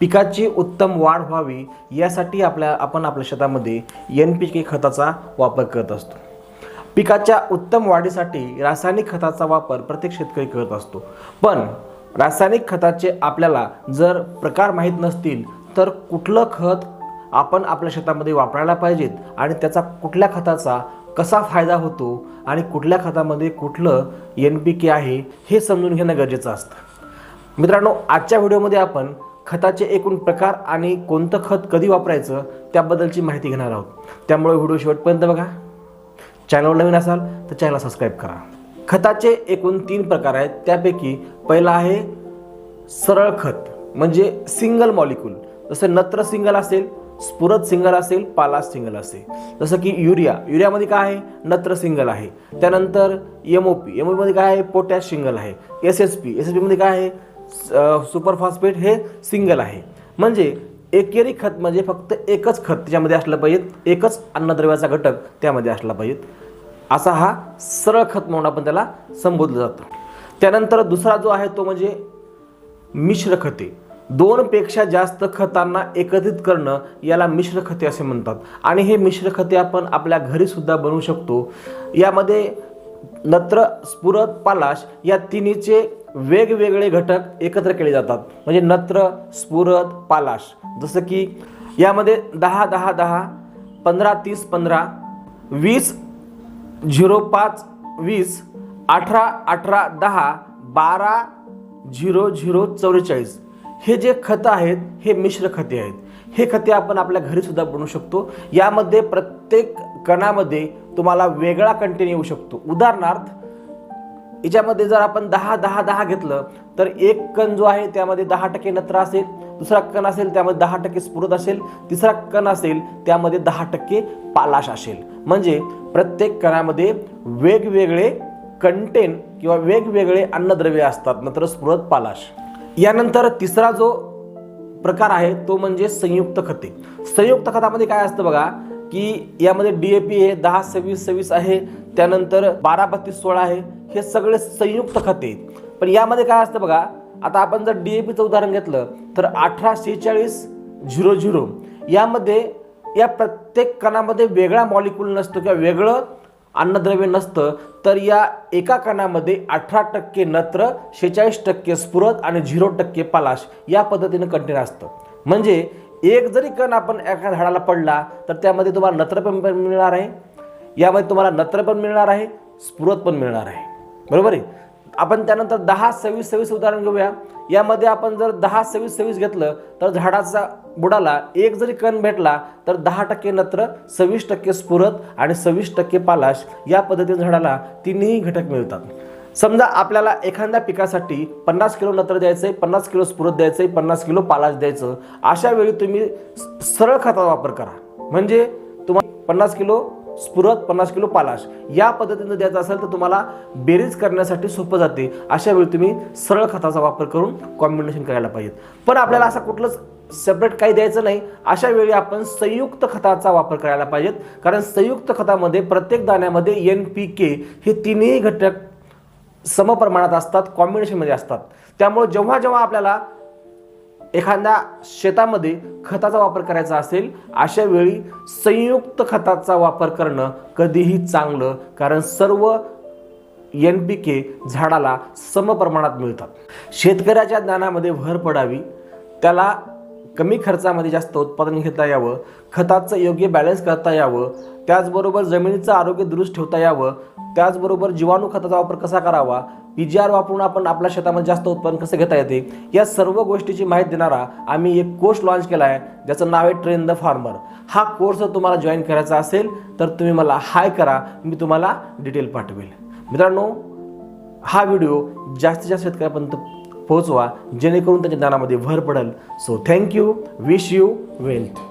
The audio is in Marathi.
पिकाची उत्तम वाढ व्हावी यासाठी आपल्या आपण आपल्या शेतामध्ये एन पी के खताचा वापर करत असतो. पिकाच्या उत्तम वाढीसाठी रासायनिक खताचा वापर प्रत्येक शेतकरी करत असतो. पण रासायनिक खताचे आपल्याला जर प्रकार माहीत नसतील तर कुठलं खत आपण आपल्या शेतामध्ये वापरायला पाहिजेत आणि त्याचा कुठल्या खताचा कसा फायदा होतो आणि कुठल्या खतामध्ये कुठलं एन पी के आहे हे समजून घेणं गरजेचं असतं. मित्रांनो आजच्या व्हिडिओमध्ये आपण खताचे एकूण प्रकार आणि कोणतं खत कधी वापरायचं त्याबद्दलची माहिती घेणार आहोत. त्यामुळे व्हिडिओ शेवटपर्यंत बघा. चॅनल नवीन असाल तर चॅनल सबस्क्राईब करा. खताचे एकूण तीन प्रकार आहेत. त्यापैकी पहिला आहे सरळ खत म्हणजे सिंगल मॉलिक्यूल जसं नत्र सिंगल असेल स्फुरत सिंगल असेल पालास सिंगल असेल. जसं की युरिया. युरियामध्ये काय आहे? नत्र सिंगल आहे. त्यानंतर M O P M O पीमध्ये काय आहे? पोटॅश सिंगल आहे. S S P S S पीमध्ये काय आहे? सुपरफॉस्फेट हे सिंगल आहे. म्हणजे एकेरी खत म्हणजे फक्त एकच खत त्याच्यामध्ये असलं पाहिजे एकच अन्नद्रव्याचा घटक त्यामध्ये असला पाहिजे असा हा सरळ खत म्हणून आपण त्याला संबोधलं जातं. त्यानंतर दुसरा जो आहे तो म्हणजे मिश्र खते. दोनपेक्षा जास्त खतांना एकत्रित करणं याला मिश्र खते असे म्हणतात. आणि हे मिश्र खते आपण आपल्या घरीसुद्धा बनवू शकतो. यामध्ये नत्र स्फुरत पालाश या तिन्हीचे वेगवेगळे घटक एकत्र केले जातात. म्हणजे नत्र स्फुरद पालाश. जसं की यामध्ये दहा दहा दहा पंधरा तीस पंधरा वीस झिरो पाच वीस अठरा अठरा दहा बारा झिरो झिरो चौवेचाळीस. हे जे खतं आहेत हे मिश्र खते आहेत. हे खते आपण आपल्या घरीसुद्धा बनवू शकतो. यामध्ये प्रत्येक कणामध्ये तुम्हाला वेगळा कंटेन येऊ शकतो. उदाहरणार्थ याच्यामध्ये जर आपण दहा दहा दहा घेतलं तर एक कण जो आहे त्यामध्ये दहा टक्के नत्र असेल दुसरा कण असेल त्यामध्ये दहा टक्के स्फुरत असेल तिसरा कण असेल त्यामध्ये दहा टक्के पालाश असेल. म्हणजे प्रत्येक कणामध्ये वेगवेगळे कंटेन किंवा वेगवेगळे अन्नद्रव्य असतात नंतर स्फुरत पालाश. यानंतर तिसरा जो प्रकार आहे तो म्हणजे संयुक्त खते. संयुक्त खतामध्ये काय असतं बघा की यामध्ये डी ए पी आहे दहा सव्वीस सव्वीस आहे त्यानंतर बारा बत्तीस सोळा आहे. हे सगळे संयुक्त खते आहेत. पण यामध्ये काय असतं बघा आता आपण जर डी ए पीचं उदाहरण घेतलं तर अठरा शेहेचाळीस झिरो झिरो. यामध्ये या प्रत्येक कणामध्ये वेगळा मॉलिक्यूल नसतो किंवा वेगळं अन्नद्रव्य नसतं तर या एका कणामध्ये अठरा टक्के नत्र शेहेचाळीस टक्के स्फुरत आणि झिरो टक्के पालाश या पद्धतीनं कंटेनर असतं. म्हणजे एक जरी कण आपण एका झाडाला पडला तर त्यामध्ये तुम्हाला नत्र पण मिळणार आहे यामध्ये तुम्हाला नत्र पण मिळणार आहे स्फुरत पण मिळणार आहे. बरोबर आहे? आपण त्यानंतर दहा सव्वीस सव्वीस उदाहरण घेऊया. यामध्ये आपण जर दहा सव्वीस सव्वीस घेतलं तर झाडाचा बुडाला एक जरी कण भेटला तर दहा टक्के नत्र सव्वीस टक्के स्फुरत आणि सव्वीस टक्के पालाश या पद्धतीने झाडाला तिन्ही घटक मिळतात. समजा आपल्याला एखाद्या पिकासाठी पन्नास किलो नत्र द्यायचं आहे पन्नास किलो स्फुरत द्यायचं आहे पन्नास किलो पालाश द्यायचं अशा वेळी तुम्ही सरळ खताचा वापर करा. म्हणजे तुम्हाला पन्नास किलो स्फुरत पन्नास किलो पालाश. या पद्धतीनं द्यायचं असेल तर तुम्हाला बेरीज करण्यासाठी सोपं जाते. अशा वेळी तुम्ही सरळ खताचा वापर करून कॉम्बिनेशन करायला पाहिजेत पण आपल्याला असं कुठलंच सेपरेट काही द्यायचं नाही. अशा वेळी आपण संयुक्त खताचा वापर करायला पाहिजेत. कारण संयुक्त खतामध्ये प्रत्येक दाण्यामध्ये एन पी के हे तिन्ही घटक समप्रमाणात असतात कॉम्बिनेशनमध्ये असतात. त्यामुळे जेव्हा जेव्हा आपल्याला एखाद्या शेतामध्ये खताचा वापर करायचा असेल अशा वेळी संयुक्त खताचा वापर करणं कधीही चांगलं कारण सर्व एन पी के झाडाला समप्रमाणात मिळतात. शेतकऱ्याच्या ज्ञानामध्ये भर पडावी त्याला कमी खर्चामध्ये जास्त उत्पादन घेता यावं खताचं योग्य बॅलन्स करता यावं त्याचबरोबर जमिनीचं आरोग्य दुरुस्त ठेवता यावं त्याचबरोबर जीवाणू खताचा वापर कसा करावा? पी जी आर वापरून आपण आपल्या शेतामध्ये जास्त उत्पादन कसं घेता येते? या सर्व गोष्टीची माहिती देणारा आम्ही एक कोर्स लॉन्च केला आहे ज्याचं नाव आहे ट्रेन द फार्मर हा कोर्स जर तुम्हाला जॉईन करायचा असेल तर तुम्ही मला हाय करा. मी तुम्हाला डिटेल पाठवेल. मित्रांनो हा व्हिडिओ जास्तीत जास्त शेतकऱ्यापर्यंत पोहोचवा. जेणेकरून त्याच्या ज्ञानामध्ये भर पडेल. So thank you wish you wealth